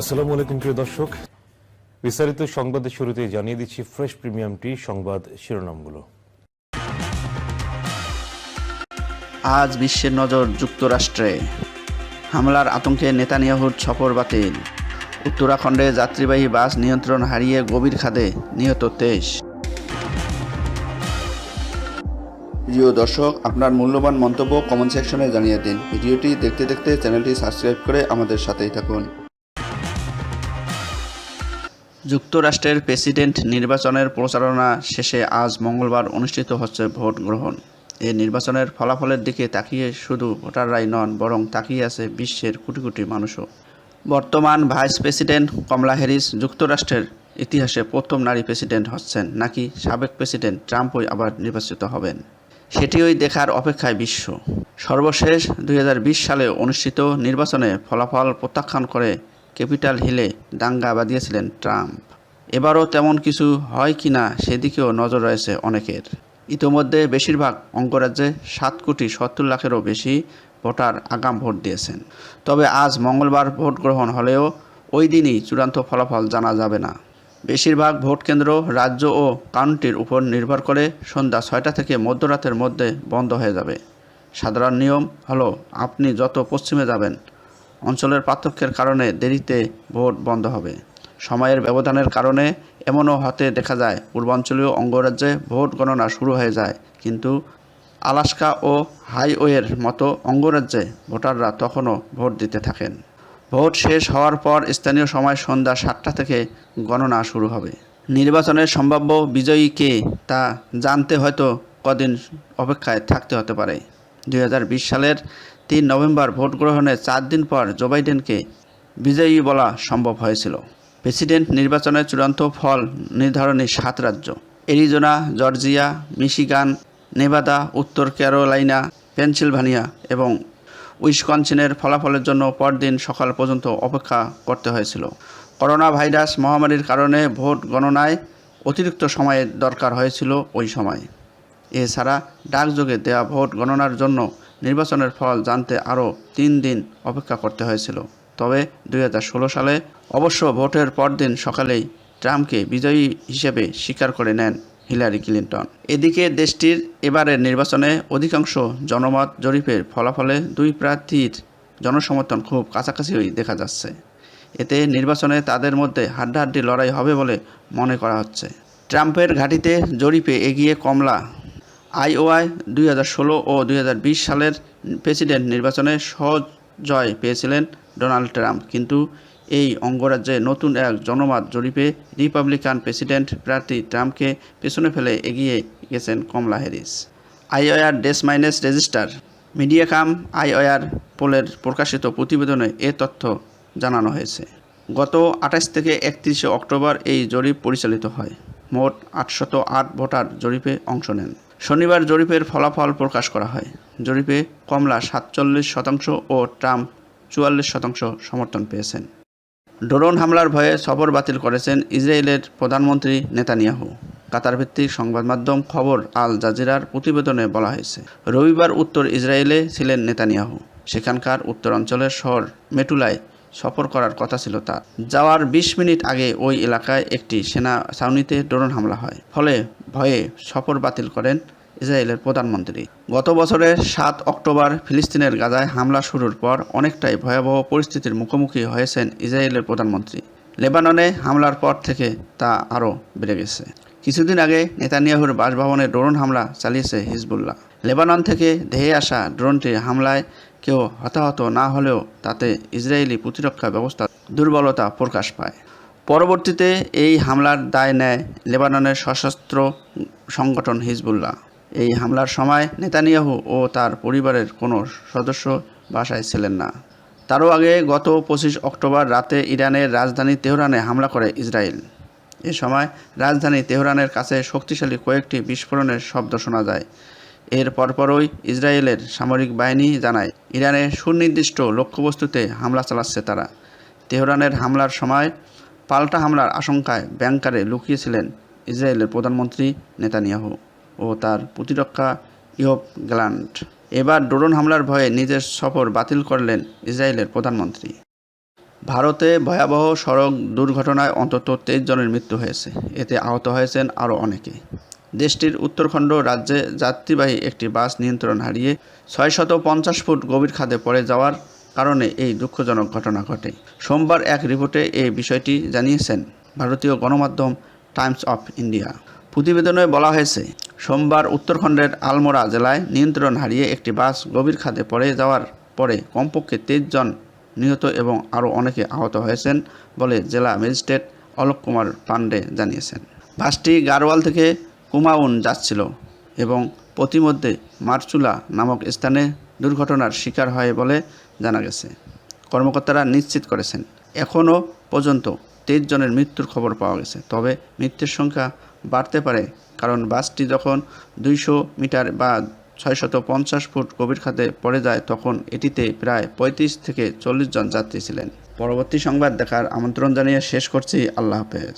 আসসালামু আলাইকুম, প্রিয় দর্শক। বিস্তারিত সংবাদের শুরুতে জানিয়ে দিচ্ছি ফ্রেশ প্রিমিয়াম টি সংবাদ শিরোনামগুলো। আজ বিশ্বের নজর যুক্তরাষ্ট্রে। হামলার আতঙ্কে নেতানিয়াহুর সফর বাতিল। উত্তরাখণ্ডে যাত্রীবাহী বাস নিয়ন্ত্রণ হারিয়ে গভীর খাদে নিহত তেইশ। প্রিয় দর্শক, আপনার মূল্যবান মন্তব্য কমেন্ট সেকশনে জানিয়ে দিন। ভিডিওটি দেখতে দেখতে চ্যানেলটি সাবস্ক্রাইব করে আমাদের সাথেই থাকুন। যুক্তরাষ্ট্রের প্রেসিডেন্ট নির্বাচনের প্রচারণা শেষে আজ মঙ্গলবার অনুষ্ঠিত হচ্ছে ভোট গ্রহণ। এই নির্বাচনের ফলাফলের দিকে তাকিয়ে শুধু ভোটাররাই নন, বরং তাকিয়ে আছে বিশ্বের কোটি কোটি মানুষও। বর্তমান ভাইস প্রেসিডেন্ট কমলা হ্যারিস যুক্তরাষ্ট্রের ইতিহাসে প্রথম নারী প্রেসিডেন্ট হচ্ছেন, নাকি সাবেক প্রেসিডেন্ট ট্রাম্পই আবার নির্বাচিত হবেন? সেটিই দেখার অপেক্ষায় বিশ্ব। সর্বশেষ দুই হাজার বিশ সালে অনুষ্ঠিত নির্বাচনে ফলাফল প্রত্যাখ্যান করে ক্যাপিটাল হিলে দাঙ্গা বাঁধিয়েছিলেন ট্রাম্প। এবারও তেমন কিছু হয় কি না সেদিকেও নজর রয়েছে অনেকের। ইতোমধ্যে বেশিরভাগ অঙ্গরাজ্যে সাত কোটি সত্তর লাখেরও বেশি ভোটার আগাম ভোট দিয়েছেন। তবে আজ মঙ্গলবার ভোট গ্রহণ হলেও ওই দিনই চূড়ান্ত ফলাফল জানা যাবে না। বেশিরভাগ ভোট কেন্দ্র রাজ্য ও কাউন্টির উপর নির্ভর করে সন্ধ্যা ছয়টা থেকে মধ্যরাতের মধ্যে বন্ধ হয়ে যাবে। সাধারণ নিয়ম হলো, আপনি যত পশ্চিমে যাবেন অঞ্চলের পার্থক্যের কারণে দেরিতে ভোট বন্ধ হবে। সময়ের ব্যবধানের কারণে এমনও হতে দেখা যায়, পূর্বাঞ্চলীয় অঙ্গরাজ্যে ভোট গণনা শুরু হয়ে যায়। কিন্তু আলাস্কা ও হাইওয়ের মতো অঙ্গরাজ্যে ভোটাররা তখনও ভোট দিতে থাকেন। ভোট শেষ হওয়ার পর স্থানীয় সময় সন্ধ্যা সাতটা থেকে গণনা শুরু হবে। নির্বাচনের সম্ভাব্য বিজয়ী কে তা জানতে হয়তো কদিন অপেক্ষায় থাকতে হতে পারে। দু হাজার বিশ সালের তিন নভেম্বর ভোট গ্রহণের চার দিন পর জো বাইডেনকে বিজয়ী বলা সম্ভব হয়েছিল। প্রেসিডেন্ট নির্বাচনের চূড়ান্ত ফল নির্ধারণী সাত রাজ্য এরিজোনা, জর্জিয়া, মিশিগান, নেভাদা, উত্তর ক্যারোলাইনা, পেনসিলভানিয়া এবং উইসকনসিনের ফলাফলের জন্য পরদিন সকাল পর্যন্ত অপেক্ষা করতে হয়েছিল। করোনা ভাইরাস মহামারীর কারণে ভোট গণনায় অতিরিক্ত সময়ের দরকার হয়েছিল ওই সময়। এছাড়া ডাকযোগে দেওয়া ভোট গণনার জন্য নির্বাচনের ফল জানতে আরও তিন দিন অপেক্ষা করতে হয়েছিল। তবে দুই হাজার ষোলো সালে অবশ্য ভোটের পরদিন সকালেই ট্রাম্পকে বিজয়ী হিসেবে স্বীকার করে নেন হিলারি ক্লিন্টন। এদিকে দেশটির এবারের নির্বাচনে অধিকাংশ জনমত জরিপের ফলাফলে দুই প্রার্থীর জনসমর্থন খুব কাছাকাছিই দেখা যাচ্ছে। এতে নির্বাচনে তাদের মধ্যে হাড্ডাহাড্ডি লড়াই হবে বলে মনে করা হচ্ছে। ট্রাম্পের ঘাঁটিতে জরিপে এগিয়ে কমলা আইওআই দুই হাজার ষোলো ও দুই হাজার বিশ সালের প্রেসিডেন্ট নির্বাচনে সহজ জয় পেয়েছিলেন ডোনাল্ড ট্রাম্প। কিন্তু এই অঙ্গরাজ্যে নতুন এক জনমত জরিপে রিপাবলিকান প্রেসিডেন্ট প্রার্থী ট্রাম্পকে পেছনে ফেলে এগিয়ে গেছেন Kamala Harris. Iowa Des Moines Register, Mediacom Iowa পোলের প্রকাশিত প্রতিবেদনে এ তথ্য জানানো হয়েছে। গত আঠাশ থেকে একত্রিশে অক্টোবর এই জরিপ পরিচালিত হয়। মোট আটশত আট ভোটার জরিপে অংশ নেন। শনিবার জরিপের ফলাফল প্রকাশ করা হয়। জরিপে কমলা সাতচল্লিশ শতাংশ ও ট্রাম্প চুয়াল্লিশ শতাংশ সমর্থন পেয়েছেন। ড্রোন হামলার ভয়ে সফর বাতিল করেছেন ইসরায়েলের প্রধানমন্ত্রী নেতানিয়াহু। কাতার ভিত্তিক সংবাদ মাধ্যম খবর আল জাজিরার প্রতিবেদনে বলা হয়েছে, রবিবার উত্তর ইসরায়েলে ছিলেন নেতানিয়াহু। সেখানকার উত্তরাঞ্চলের শহর মেটুলায় সফর করার কথা ছিল তার। যাওয়ার ২০ মিনিট আগে ওই এলাকায় একটি সেনা ছাউনিতে ড্রোন হামলা হয়। ফলে ভয়ে সফর বাতিল করেন ইসরায়েলের প্রধানমন্ত্রী। গত বছরের সাত অক্টোবর ফিলিস্তিনের গাজায় হামলা শুরুর পর অনেকটাই ভয়াবহ পরিস্থিতির মুখোমুখি হয়েছেন ইসরায়েলের প্রধানমন্ত্রী। লেবাননে হামলার পর থেকে তা আরও বেড়ে গেছে। কিছুদিন আগে নেতানিয়াহুর বাসভবনে ড্রোন হামলা চালিয়েছে হিজবুল্লাহ। লেবানন থেকে ধেয়ে আসা ড্রোনটি হামলায় কেউ হতাহত না হলেও তাতে ইসরায়েলি প্রতিরক্ষা ব্যবস্থা দুর্বলতা প্রকাশ পায়। পরবর্তীতে এই হামলার দায় নেয় লেবাননের সশস্ত্র সংগঠন হিজবুল্লাহ। এই হামলার সময় নেতানিয়াহু ও তার পরিবারের কোনো সদস্য বাসায় ছিলেন না। তারও আগে গত পঁচিশ অক্টোবর রাতে ইরানের রাজধানী তেহরানে হামলা করে ইসরায়েল। এ সময় রাজধানী তেহরানের কাছে শক্তিশালী কয়েকটি বিস্ফোরণের শব্দ শোনা যায়। এর পরপরই ইসরায়েলের সামরিক বাহিনী জানায় ইরানের সুনির্দিষ্ট লক্ষ্যবস্তুতে হামলা চালাচ্ছে তারা। তেহরানের হামলার সময় পাল্টা হামলার আশঙ্কায় ব্যাংকারে লুকিয়েছিলেন ইসরায়েলের প্রধানমন্ত্রী নেতানিয়াহু ও তার প্রতিরক্ষা ইহব গ্যালান্ট। এবার ড্রোন হামলার ভয়ে নিজের সফর বাতিল করলেন ইসরায়েলের প্রধানমন্ত্রী। ভারতে ভয়াবহ সড়ক দুর্ঘটনায় অন্তত তেইশ জনের মৃত্যু হয়েছে। এতে আহত হয়েছেন আরও অনেকে। দেশটির উত্তরখণ্ড রাজ্যে যাত্রীবাহী একটি বাস নিয়ন্ত্রণ হারিয়ে পঞ্চাশ ফুট গভীর খাদে পড়ে যাওয়ার কারণে এই দুঃখজনক ঘটনা ঘটে। সোমবার এক রিপোর্টে এই বিষয়টি জানিয়েছেন ভারতীয় গণমাধ্যম টাইমস অফ ইন্ডিয়া। প্রতিবেদনে বলা হয়েছে, সোমবার উত্তরখণ্ডের আলমোড়া জেলায় নিয়ন্ত্রণ হারিয়ে একটি বাস গভীর খাদে পড়ে যাওয়ার পরে কমপক্ষে তেইশ জন নিহত এবং আরও অনেকে আহত হয়েছেন বলে জেলা ম্যাজিস্ট্রেট অলোক কুমার পাণ্ডে জানিয়েছেন। বাসটি গারওয়াল থেকে কুমাউন যাচ্ছিল এবং প্রতিমধ্যে মারচুলা নামক স্থানে দুর্ঘটনার শিকার হয় বলে জানা গেছে। কর্মকর্তারা নিশ্চিত করেছেন, এখনও পর্যন্ত তেইশ জনের মৃত্যুর খবর পাওয়া গেছে, তবে মৃত্যুর সংখ্যা বাড়তে পারে কারণ বাসটি যখন দুইশো মিটার বা ছয়শত পঞ্চাশ ফুট গভীর খাতে পড়ে যায়, তখন এটিতে প্রায় পঁয়ত্রিশ থেকে চল্লিশ জন যাত্রী ছিলেন। পরবর্তী সংবাদ দেখার আমন্ত্রণ জানিয়ে শেষ করছি। আল্লাহ হাফেজ।